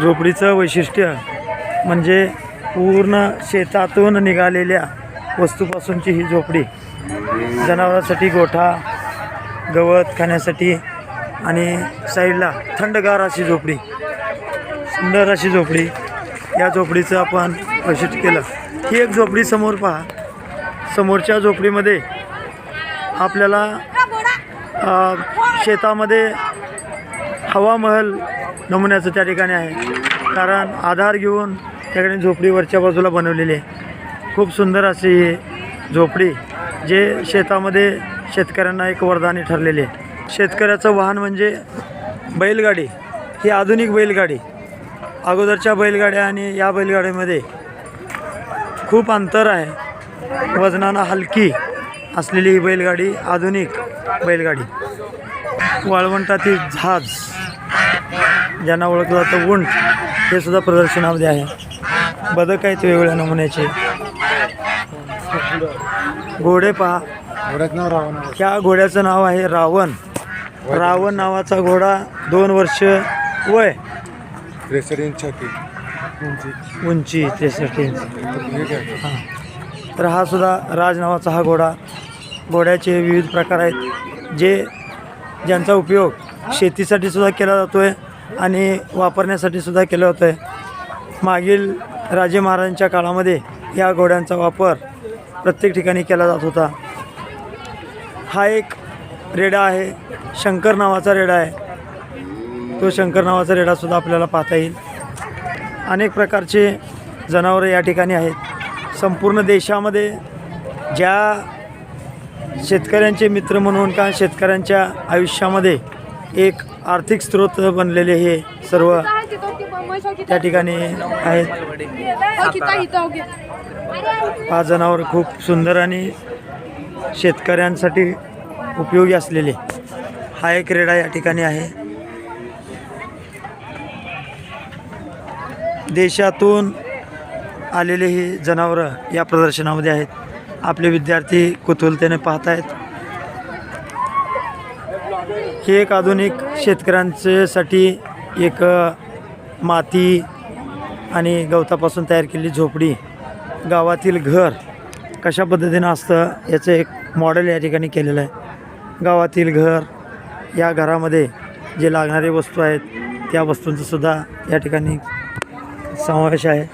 झोपडीचं वैशिष्ट्य म्हणजे पूर्ण शेतातून निघालेल्या वस्तूपासूनची ही झोपडी. जनावरांसाठी गोठा गवत खाण्यासाठी आणि साईडला थंडगार अशी झोपडी. सुंदर अशी झोपडी. या झोपडीचं आपण वैशिष्ट्य केलं. ही एक झोपडी समोर पहा. समोरच्या झोपडीमध्ये आपल्याला शेतामध्ये हवामहल नमुन्याचं त्या ठिकाणी आहे. कारण आधार घेऊन त्या ठिकाणी झोपडी वरच्या बाजूला बनवलेली आहे. खूप सुंदर अशी ही झोपडी जे शेतामध्ये शेतकऱ्यांना एक वरदानी ठरलेली आहे. शेतकऱ्याचं वाहन म्हणजे बैलगाडी. ही आधुनिक बैलगाडी. अगोदरच्या बैलगाड्या आणि या बैलगाडीमध्ये खूप अंतर आहे. वजनानं हलकी असलेली ही बैलगाडी आधुनिक बैलगाडी. वाळवंटातील झाज ज्यांना ओळखलं जातं उंट हे सुद्धा प्रदर्शनामध्ये आहे. बदक आहेत वेगवेगळ्या नमुन्याचे. घोडे पहा. त्या रावण ह्या घोड्याचं नाव आहे रावण. रावण नावाचा घोडा दोन वर्ष वय. त्रेसष्ट इंच उंची त्रेसष्ट इंच. तर हा सुद्धा राज नावाचा हा घोडा. घोड्याचे विविध प्रकार आहेत. जे ज्यांचा उपयोग शेतीसाठी सुद्धा केला जातो आहे आणि वापरण्यासाठी सुद्धा केलं होतं. आहे मागील राजे महाराजांच्या काळामध्ये या घोड्यांचा वापर प्रत्येक ठिकाणी केला जात होता. हा एक रेडा आहे. शंकर नावाचा रेडा आहे. तो शंकर नावाचा रेडासुद्धा आपल्याला पाहता येईल. अनेक प्रकारचे जनावरं या ठिकाणी आहेत. संपूर्ण देशामध्ये ज्या शेतकऱ्यांचे मित्र म्हणून का शेतकऱ्यांच्या आयुष्यामध्ये एक आर्थिक स्रोत बनलेले हे सर्व त्या ठिकाणी आहेत. हा जनावर खूप सुंदर आणि शेतकऱ्यांसाठी उपयोगी असलेले. हा एक रेडा या ठिकाणी आहे. देशातून आलेले ही जनावरं या प्रदर्शनामध्ये आहेत. आपले विद्यार्थी कुतूहलतेने पाहत आहेत हे एक आधुनिक शेतकऱ्यांच्यासाठी एक माती आणि गवतापासून तयार केलेली झोपडी गावातील घर कशा पद्धतीनं असतं याचं एक मॉडेल या ठिकाणी केलेलं आहे. गावातील घर या घरामध्ये जे लागणारे वस्तू आहेत त्या वस्तूंचासुद्धा या ठिकाणी समावेश आहे.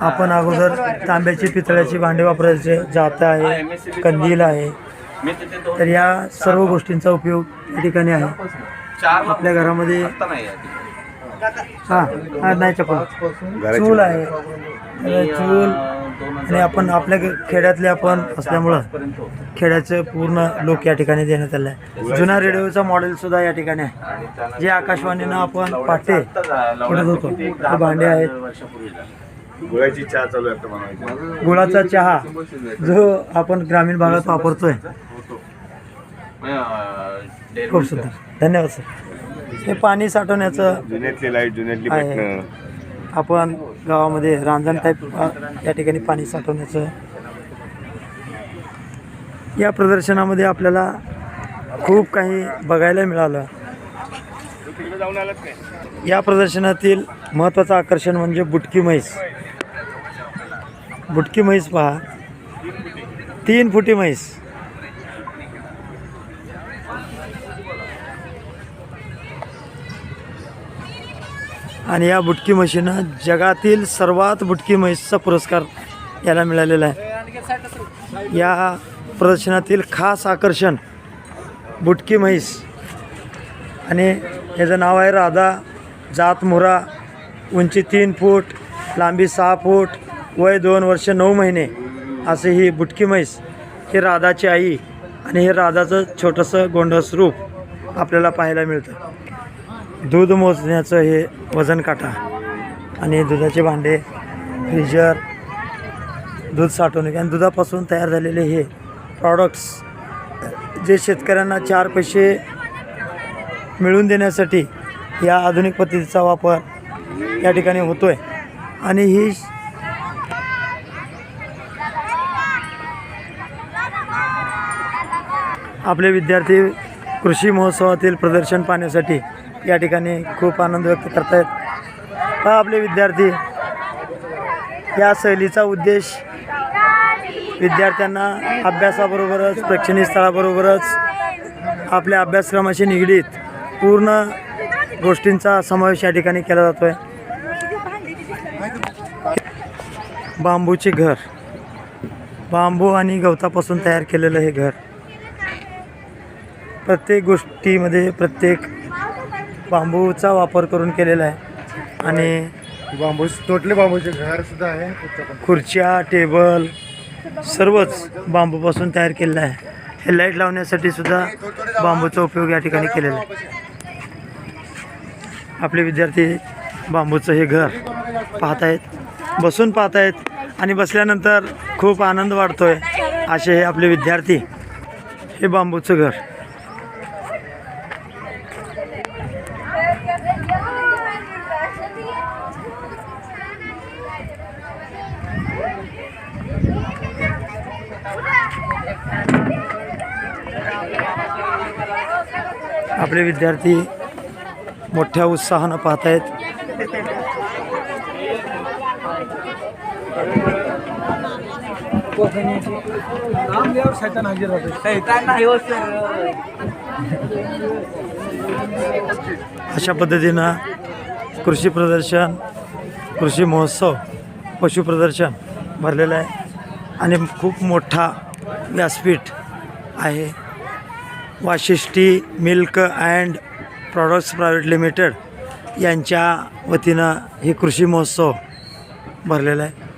आपण अगोदर तांब्याची पितळ्याची भांडी वापरायचे जातं आहे कंदील आहे तर या सर्व गोष्टींचा उपयोग या ठिकाणी आहे. आपल्या घरामध्ये हां हां नाही चप्पल. चूल आहे. चूल. आणि आपण आपल्या खेड्यातले आपण असल्यामुळं खेड्याचं पूर्ण लोक या ठिकाणी देण्यात आलं आहे जुना रेडिओचा मॉडेल सुद्धा या ठिकाणी आहे. जे आकाशवाणीनं आपण पाटे पडत होतो. ते भांडे आहेत. गुळाची चहा चालू आहे गुळाचा चहा जो आपण ग्रामीण भागात वापरतोय. खूप सुंदर धन्यवाद सर. हे पाणी साठवण्याचं जुन्यातली लाइट जुन्यातली आहे. आपण गावामध्ये रांजण टाईप या ठिकाणी पाणी साठवण्याचं या प्रदर्शनामध्ये आपल्याला खूप काही बघायला मिळालं. या प्रदर्शनातील महत्त्वाचं आकर्षण म्हणजे बुटकी म्हैस. बुटकी म्हैस पहा. तीन फुटी म्हैस. आणि या बुटकी म्हशीनं जगातील सर्वात बुटकी म्हैसचा पुरस्कार याला मिळालेला आहे. या प्रदर्शनातील खास आकर्षण बुटकी म्हैस आणि याचं नाव आहे राधा जात मुरा उंची तीन फूट लांबी सहा फूट वय दोन वर्ष नऊ महिने असे ही बुटकी म्हैस ही राधाची आई आणि हे राधाचं छोटंसं गोंडस रूप आपल्याला पाहायला मिळतं. दूध मोजण्याचं हे वजन काटा आणि दुधाचे भांडे फ्रीजर दूध साठवणूक आणि दुधापासून तयार झालेले हे प्रॉडक्ट्स जे शेतकऱ्यांना चार पैसे मिळवून देण्यासाठी या आधुनिक पद्धतीचा वापर या ठिकाणी होतो आहे आणि ही आपले विद्यार्थी कृषी महोत्सवातील प्रदर्शन पाहण्यासाठी या ठिकाणी खूप आनंद व्यक्त करतायत. पहा आपले विद्यार्थी. या सहलीचा उद्देश विद्यार्थ्यांना अभ्यासाबरोबरच प्रेक्षणीय स्थळाबरोबरच आपल्या अभ्यासक्रमाशी निगडीत पूर्ण गोष्टींचा समावेश या ठिकाणी केला जातो आहे बांबूचे घर. बांबू आणि गवतापासून तयार केलेलं हे घर. प्रत्येक गोष्टीमध्ये प्रत्येक बांबूचा वापर करून केलेला आहे. आणि बांबू तोटले बांबूचे घर सुद्धा आहे. खुर्च्या टेबल सर्वच बांबूपासून तयार केलेलं आहे. हे लाइट लावण्यासाठी सुद्धा बांबूचा उपयोग या ठिकाणी केलेला आहे. आपले विद्यार्थी बांबूचं हे घर पाहत आहेत बसून पाहत आहेत आणि बसल्यानंतर खूप आनंद वाटतोय असे हे आपले विद्यार्थी हे बांबूचं घर. आपले विद्यार्थी मोठ्या उत्साहानं पाहत आहेत अशा पद्धतीनं कृषी प्रदर्शन कृषी महोत्सव पशु प्रदर्शन भरलेलं आहे. आणि खूप मोठा व्यासपीठ आहे. Vashishti milk and products private limited यांच्या वतीनं हे कृषी महोत्सव भरलेला आहे.